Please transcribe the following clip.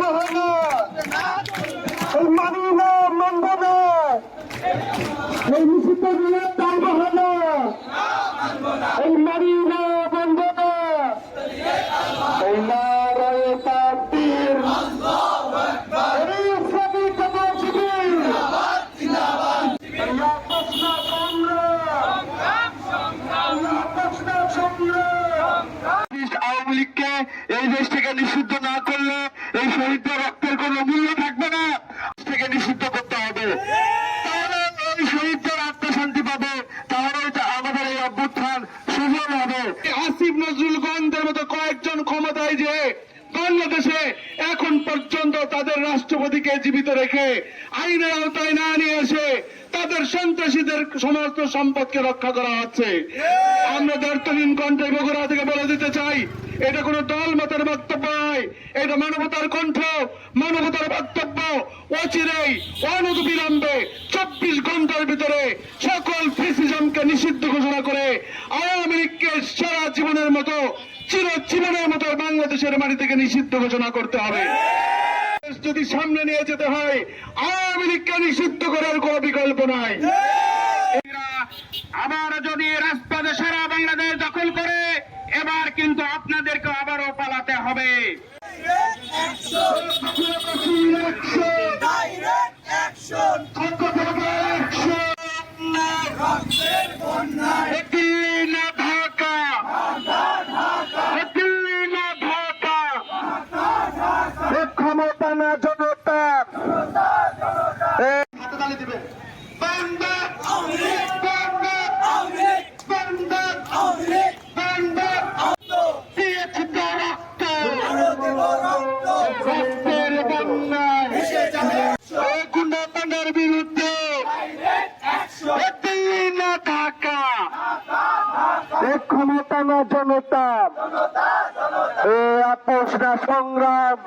মানব না মানি না মানব না এই নিষিদ্ধ নিয়ে এই এই দেশ থেকে নিষিদ্ধ না করলে এই শহীদদের রক্তের কোনো মূল্য থাকবে না। থেকে নিষিদ্ধ করতে হবে। তাহলে এই শহীদদের পাবে। তাহলে আমাদের এই অভ্যুত্থান সুফল হবে। আসিফ নজরুল গন্ধের মতো কয়েকজন ক্ষমতায় যে বাংলাদেশে এখন পর্যন্ত তাদের রাষ্ট্রপতিকে জীবিত রেখে আইনের আওতায় না নিয়ে এসে তাদের সন্ত্রাসীদের সমস্ত সম্পদকে রক্ষা করা হচ্ছে। আমরা দর্তহীন কণ্ঠে এটা কোনো দল মতের বক্তব্য নয়। এটা মানবতার কণ্ঠ, মানবতার বক্তব্য। অচিরেই অনবিলম্বে চব্বিশ ঘণ্টার ভিতরে সকল ফেসিজমকে নিষিদ্ধ ঘোষণা করে আওয়ামী লীগকে সারা জীবনের মতো, চিরজীবনের মতো বাংলাদেশের মাটি থেকে নিষিদ্ধ ঘোষণা করতে হবে। যদি সামনে নিয়ে যেতে হয়, আওয়ামী লীগকে নিষিদ্ধ করার কোনো বিকল্প নাই। আবার যদি রাজপথে সারা বাংলাদেশ দখল করে এবার কিন্তু আপনাদেরকে আবারও পালাতে হবে। ক্ষমতা না জনতা। হাতে তালি না থাকা ক্ষমতা না জনতা। এ আপোষ না সংগ্রাম।